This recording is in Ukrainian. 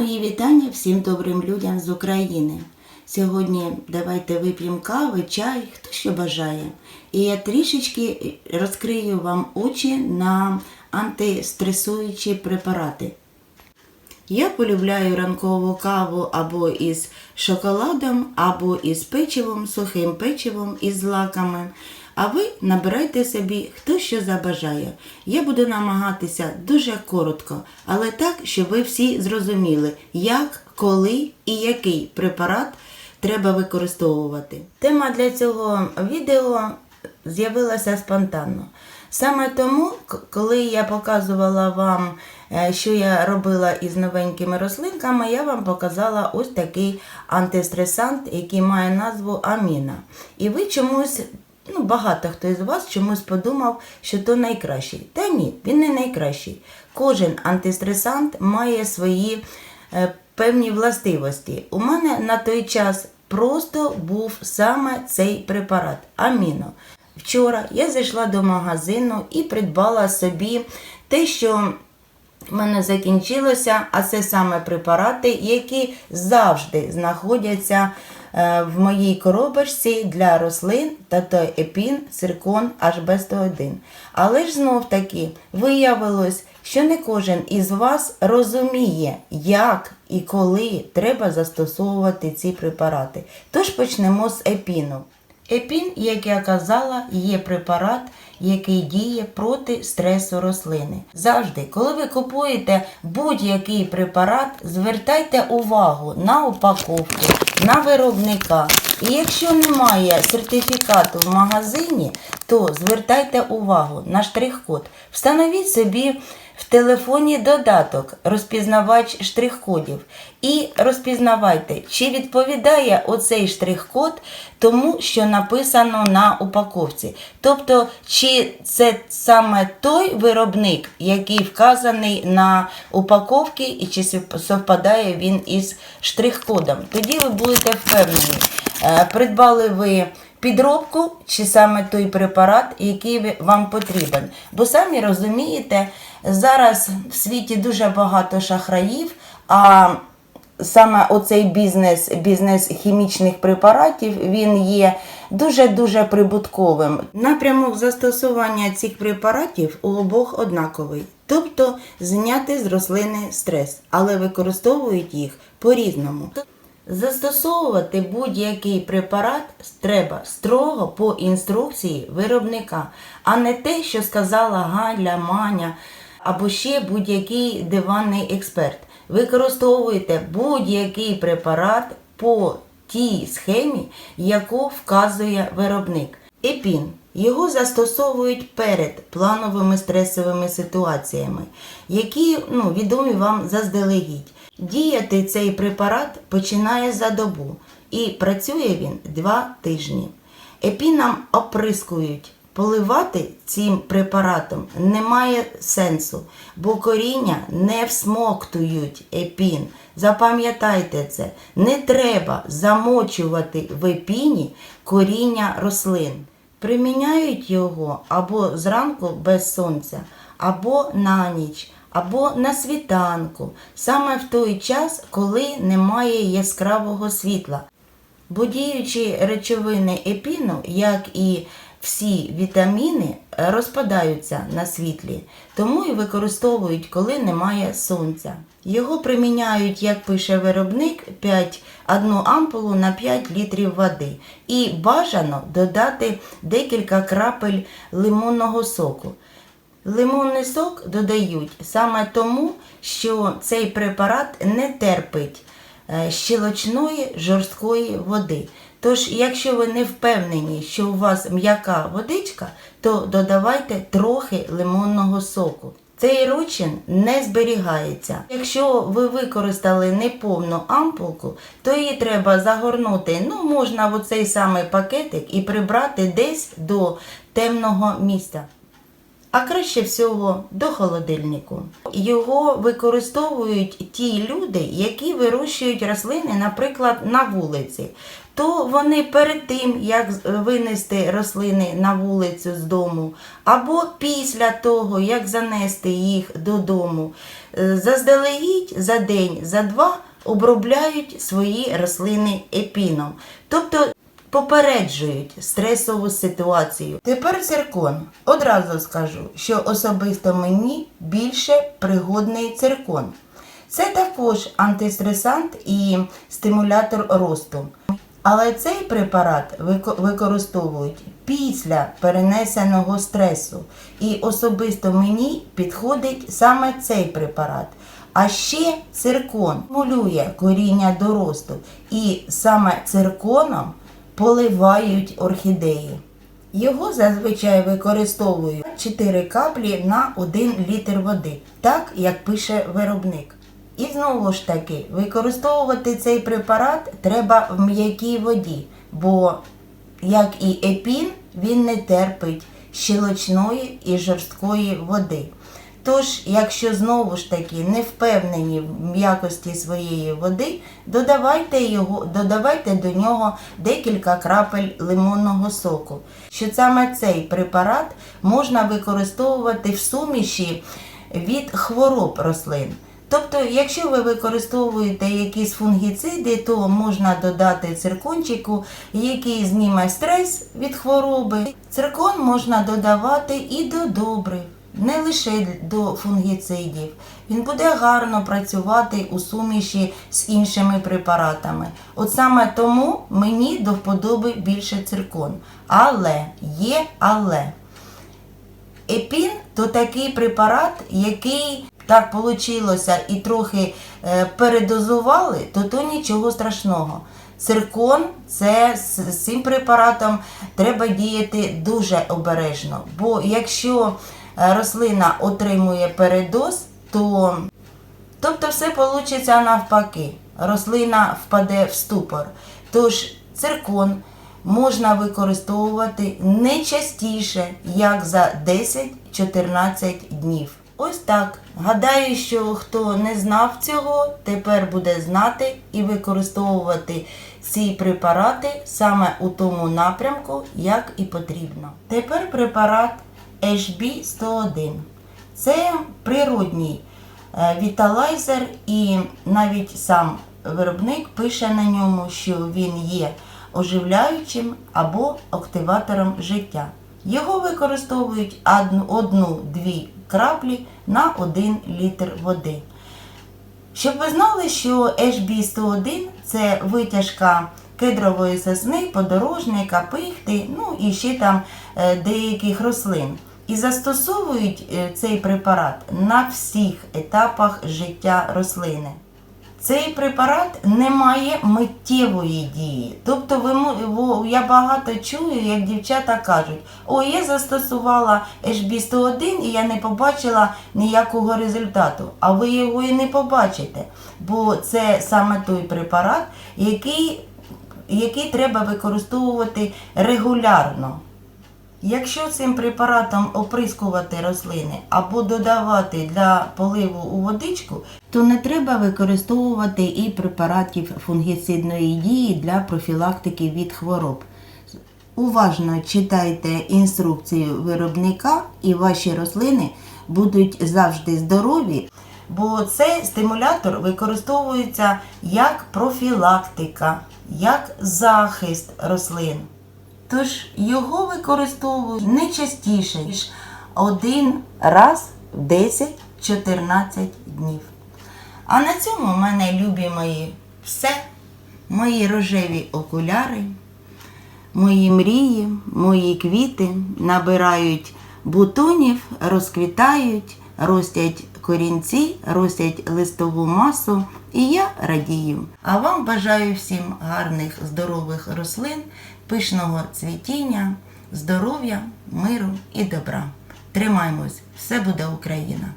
Мої вітання всім добрим людям з України. Сьогодні давайте вип'ємо кави, чай, хто що бажає. І я трішечки розкрию вам очі на антистресуючі препарати. Я полюбляю ранкову каву або із шоколадом, або із печивом, сухим печивом із злаками. А ви набирайте собі хто що забажає. Я буду намагатися дуже коротко, але так, щоб ви всі зрозуміли, як, коли і який препарат треба використовувати. Тема для цього відео з'явилася спонтанно. Саме тому, коли я показувала вам, е, що я робила із новенькими рослинками, я вам показала ось такий антистресант, який має назву Аміна. І ви чомусь, ну багато хто із вас чомусь подумав, що то найкращий. Та ні, він не найкращий. Кожен антистресант має свої е, певні властивості. У мене на той час просто був саме цей препарат Аміно. Вчора я зайшла до магазину і придбала собі те, що в мене закінчилося, а це саме препарати, які завжди знаходяться в моїй коробочці для рослин та то епін, циркон, HB101. Але ж знов таки виявилось, що не кожен із вас розуміє, як і коли треба застосовувати ці препарати. Тож почнемо з епіну. Епін, як я казала, є препарат, який діє проти стресу рослини. Завжди, коли ви купуєте будь-який препарат, звертайте увагу на упаковку, на виробника. І якщо немає сертифікату в магазині, то звертайте увагу на штрих-код. Встановіть собі в телефоні додаток розпізнавач штрих-кодів і розпізнавайте, чи відповідає оцей штрих-код тому, що написано на упаковці. Тобто, чи це саме той виробник, який вказаний на упаковці, і чи совпадає він із штрих-кодом. Тоді ви будете впевнені, е, придбали ви підробку чи саме той препарат, який вам потрібен. Бо самі розумієте, зараз в світі дуже багато шахраїв, а саме оцей бізнес, бізнес хімічних препаратів, він є дуже-дуже прибутковим. Напрямок застосування цих препаратів у обох однаковий. Тобто зняти з рослини стрес, але використовують їх по-різному. Застосовувати будь-який препарат треба строго по інструкції виробника, а не те, що сказала Галя, Маня або ще будь-який диванний експерт. Використовуйте будь-який препарат по тій схемі, яку вказує виробник. Епін. Його застосовують перед плановими стресовими ситуаціями, які ну, відомі вам заздалегідь. Діяти цей препарат починає за добу і працює він 2 тижні. Епіном оприскують. Поливати цим препаратом немає сенсу, бо коріння не всмоктують епін. Запам'ятайте це, не треба замочувати в епіні коріння рослин. Приміняють його або зранку без сонця, або на ніч, або на світанку, саме в той час, коли немає яскравого світла. Бо діючі речовини епіну, як і всі вітаміни, розпадаються на світлі, тому і використовують, коли немає сонця. Його приміняють, як пише виробник, 5, одну ампулу на 5 літрів води. І бажано додати декілька крапель лимонного соку. Лимонний сок додають саме тому, що цей препарат не терпить е, щелочної жорсткої води. Тож, якщо ви не впевнені, що у вас м'яка водичка, то додавайте трохи лимонного соку. Цей ручин не зберігається. Якщо ви використали неповну ампулку, то її треба загорнути, ну, можна в оцей самий пакетик і прибрати десь до темного місця. А краще всього до холодильнику. Його використовують ті люди, які вирощують рослини, наприклад, на вулиці. То вони перед тим, як винести рослини на вулицю з дому, або після того, як занести їх додому, е, заздалегідь за день, за два обробляють свої рослини епіном. Тобто попереджують стресову ситуацію. Тепер циркон. Одразу скажу, що особисто мені більше пригодний циркон. Це також антистресант і стимулятор росту. Але цей препарат використовують після перенесеного стресу. І особисто мені підходить саме цей препарат. А ще циркон стимулює коріння до росту. І саме цирконом поливають орхідеї. Його зазвичай використовують 4 каплі на 1 літр води, так як пише виробник. І знову ж таки, використовувати цей препарат треба в м'якій воді, бо, як і епін, він не терпить щелочної і жорсткої води. Тож, якщо знову ж таки не впевнені в м'якості своєї води, додавайте, його, додавайте до нього декілька крапель лимонного соку. Що саме цей препарат можна використовувати в суміші від хвороб рослин. Тобто, якщо ви використовуєте якісь фунгіциди, то можна додати циркончику, який зніме стрес від хвороби. Циркон можна додавати і до добрив, не лише до фунгіцидів. Він буде гарно працювати у суміші з іншими препаратами. От саме тому мені до вподоби більше циркон. Але є але. Епін то такий препарат, який так вийшло і трохи е, передозували, то то нічого страшного. Циркон це з цим препаратом треба діяти дуже обережно. Бо якщо рослина отримує передоз, то Тобто все вийде навпаки. Рослина впаде в ступор. Тож циркон можна використовувати не частіше, як за 10-14 днів. Ось так. Гадаю, що хто не знав цього, тепер буде знати і використовувати ці препарати саме у тому напрямку, як і потрібно. Тепер препарат HB101. Це природній е, віталайзер, і навіть сам виробник пише на ньому, що він є оживляючим або активатором життя. Його використовують одну- одну-дві краплі на 1 літр води. Щоб ви знали, що HB101 це витяжка кедрової сосни, подорожника, пихти, ну і ще там е, деяких рослин. І застосовують е, цей препарат на всіх етапах життя рослини. Цей препарат не має миттєвої дії. Тобто я багато чую, як дівчата кажуть, о, я застосувала HB101 і я не побачила ніякого результату. А ви його і не побачите, бо це саме той препарат, який, який треба використовувати регулярно. Якщо цим препаратом оприскувати рослини або додавати для поливу у водичку, то не треба використовувати і препаратів фунгіцидної дії для профілактики від хвороб. Уважно читайте інструкцію виробника і ваші рослини будуть завжди здорові, бо цей стимулятор використовується як профілактика, як захист рослин. Тож його використовують не частіше, ніж один раз в 10-14 днів. А на цьому в мене, любі мої, все. Мої рожеві окуляри, мої мрії, мої квіти набирають бутонів, розквітають, ростять корінці, ростять листову масу, і я радію. А вам бажаю всім гарних здорових рослин, пишного цвітіння, здоров'я, миру і добра. Тримаймось, все буде Україна!